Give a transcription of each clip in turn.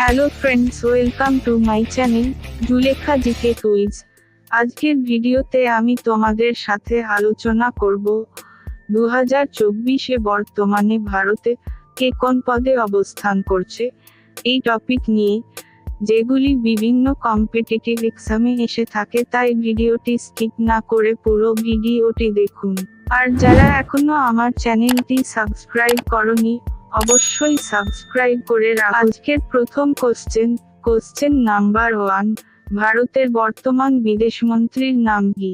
Hello friends welcome to my channel Zulekha GK quiz আজকের ভিডিওতে আমি তোমাদের সাথে আলোচনা করব দু হাজার চব্বিশে বর্তমানে ভারতে কে কোন পদে অবস্থান করছে? এই টপিক নিয়ে, যেগুলি বিভিন্ন কম্পিটিটিভ এক্সামে এসে থাকে তাই ভিডিওটি স্কিপ না করে পুরো ভিডিওটি দেখুন। আর যারা এখনও আমার চ্যানেলটি সাবস্ক্রাইব করনি অবশ্যই সাবস্ক্রাইব করে রাখ আজকের প্রথম কোশ্চেন কোশ্চেন নাম্বার ওয়ান ভারতের বর্তমান বিদেশমন্ত্রীর নাম কি?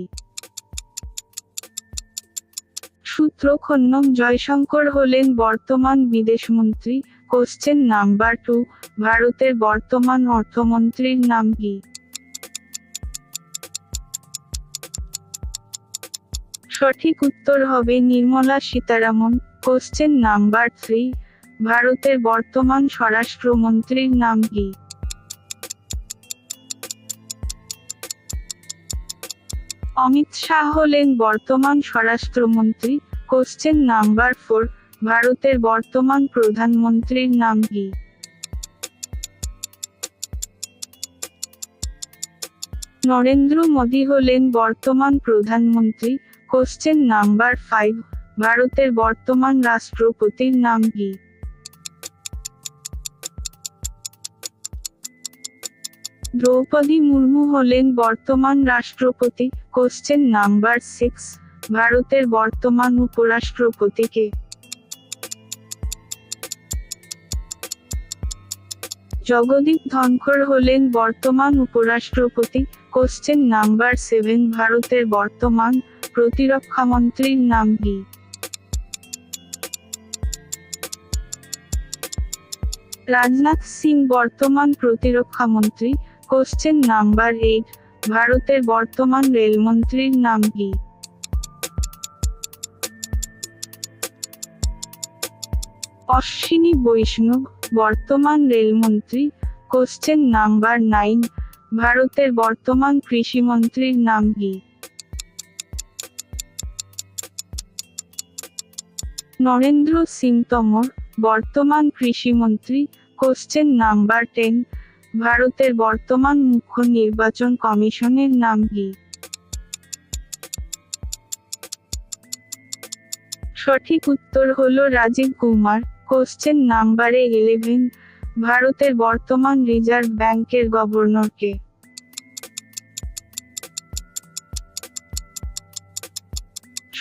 সূত্র খন্নম জয়শঙ্কর হলেন বর্তমান বিদেশমন্ত্রী কোশ্চেন নাম্বার টু ভারতের বর্তমান অর্থমন্ত্রীর নাম কি? সঠিক উত্তর হবে Nirmala Sitharaman. Question number three ভারতের বর্তমান স্বরাষ্ট্রমন্ত্রীর নাম কি? অমিত শাহ হলেন বর্তমান স্বরাষ্ট্রমন্ত্রী। কোশ্চেন নাম্বার ফোর ভারতের বর্তমান প্রধানমন্ত্রীর নাম কি? নরেন্দ্র মোদী হলেন বর্তমান প্রধানমন্ত্রী। কোশ্চেন নাম্বার ফাইভ ভারতের বর্তমান রাষ্ট্রপতির নাম কি? দ্রৌপদী মুর্মু হলেন বর্তমান রাষ্ট্রপতি কোশ্চেন নাম্বার সিক্স ভারতের বর্তমান উপরাষ্ট্রপতি কে? জগদীপ ধনখড় হলেন বর্তমান উপরাষ্ট্রপতি কোশ্চেন নাম্বার সেভেন ভারতের বর্তমান প্রতিরক্ষামন্ত্রীর নাম কি? রাজনাথ সিং বর্তমান প্রতিরক্ষামন্ত্রী কোশ্চেন নাম্বার এইট ভারতের বর্তমান রেলমন্ত্রীর নাম কি? অশ্বিনী বৈষ্ণব, বর্তমান রেলমন্ত্রী, কোশ্চেন নাম্বার নাইন ভারতের বর্তমান কৃষিমন্ত্রীর নাম কি? নরেন্দ্র সিং তোমর, বর্তমান কৃষিমন্ত্রী কোশ্চেন নাম্বার টেন ভারতের বর্তমান মুখ্য নির্বাচন কমিশনের নাম কি? সঠিক উত্তর হলো রাজীব কুমার। কোশ্চেন নাম্বারে ইলেভেন ভারতের বর্তমান রিজার্ভ ব্যাংকের গভর্নর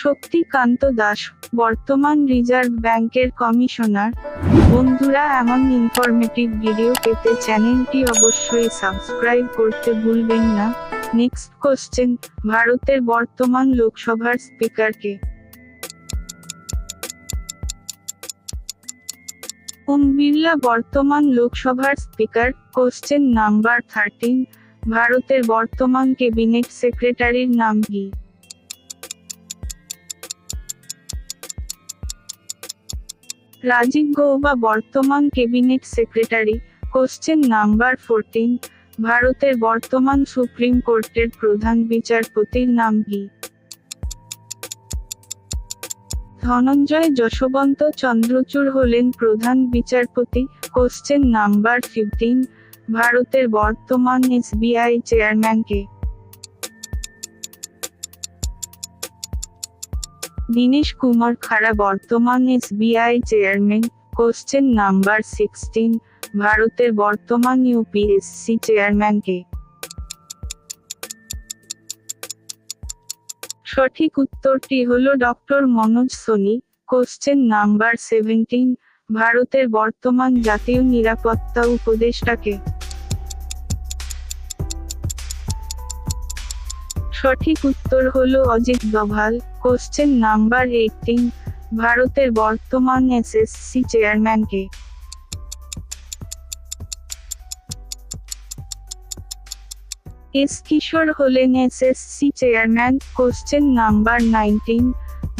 শক্তিকান্ত দাস, বর্তমান রিজার্ভ ব্যাংকের কমিশনার। বন্ধুরা, এমন ইনফরমেটিভ ভিডিও পেতে চ্যানেলটি অবশ্যই সাবস্ক্রাইব করতে ভুলবেন না। নেক্সট কোশ্চেন ভারতের বর্তমান লোকসভার স্পিকারকে ওম বিড়লা বর্তমান লোকসভার স্পিকার কোশ্চেন নাম্বার থার্টিন ভারতের বর্তমান ক্যাবিনেট সেক্রেটারির নাম কি? রাজীব গৌবা বর্তমান cabinet secretary. Question number fourteen, ভারতের বর্তমান সুপ্রিম কোর্টের প্রধান বিচারপতির নাম কি? ধনঞ্জয় যশবন্ত চন্দ্রচূড় হলেন প্রধান বিচারপতি। কোশ্চেন নাম্বার ফিফটিন, ভারতের বর্তমান এসবিআই চেয়ারম্যান দীনেশ কুমার খাড়া বর্তমান SBI chairman, question number sixteen, ভারতের বর্তমান ইউপিএসসি চেয়ারম্যান কে সঠিক উত্তরটি হলো doctor Manoj Soni, question number seventeen, ভারতের বর্তমান জাতীয় নিরাপত্তা উপদেষ্টাকে। সঠিক উত্তর হল Ajit Doval question number eighteen ভারতের বর্তমান এসএসসি চেয়ারম্যানকে এস কিশোর হলেন SSC chairman question number nineteen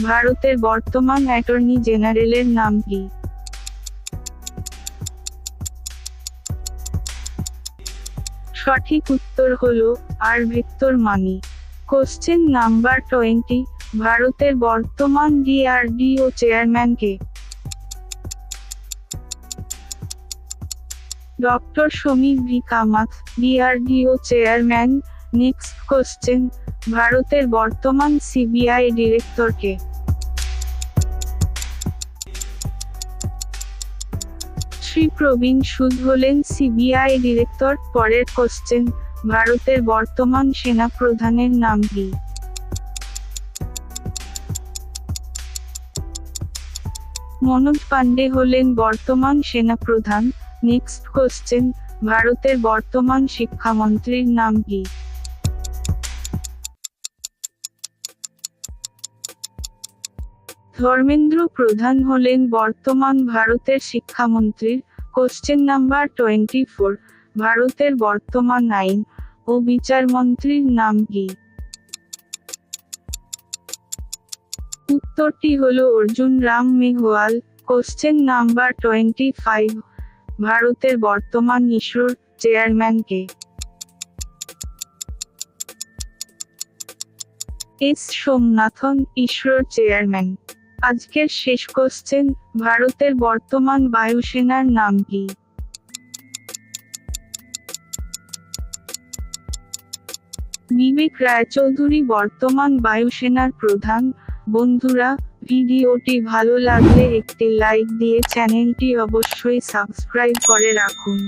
ভারতের বর্তমান অ্যাটর্নি জেনারেলের নাম কি? সঠিক উত্তর হলো R Venkataramani. Question number twenty ভারতের বর্তমান ডিআরডিও চেয়ারম্যান কে doctor Samir V Kamat, DRDO chairman, next question, ভারতের বর্তমান সিবিআই ডিরেক্টরকে। শ্রী প্রবীণ সুদ হলেন সিবিআই ডিরেক্টর, পরের কোশ্চেন, ভারতের বর্তমান সেনা প্রধানের নাম কি? মনোজ পান্ডে হলেন বর্তমান সেনাপ্রধান। নেক্সট কোশ্চেন ভারতের বর্তমান শিক্ষামন্ত্রীর নাম কি? ধর্মেন্দ্র প্রধান হলেন বর্তমান ভারতের শিক্ষামন্ত্রীর। কোশ্চেন নাম্বার টোয়েন্টি ফোর ভারতের বর্তমান আইন ও বিচারমন্ত্রীর নাম কি? উত্তরটি হলো Arjun Ram Meghwal question number twenty five ভারতের বর্তমান ইসরোর চেয়ারম্যান কে এস সোমনাথন, ইসরোর চেয়ারম্যান আজকের শেষ কোশ্চেন ভারতের বর্তমান বায়ুসেনার নাম কি? বিবেক রায়চৌধুরী, বর্তমান বায়ুসেনার প্রধান। বন্ধুরা ভিডিওটি ভালো লাগলে একটি লাইক দিয়ে চ্যানেলটি অবশ্যই সাবস্ক্রাইব করে রাখুন।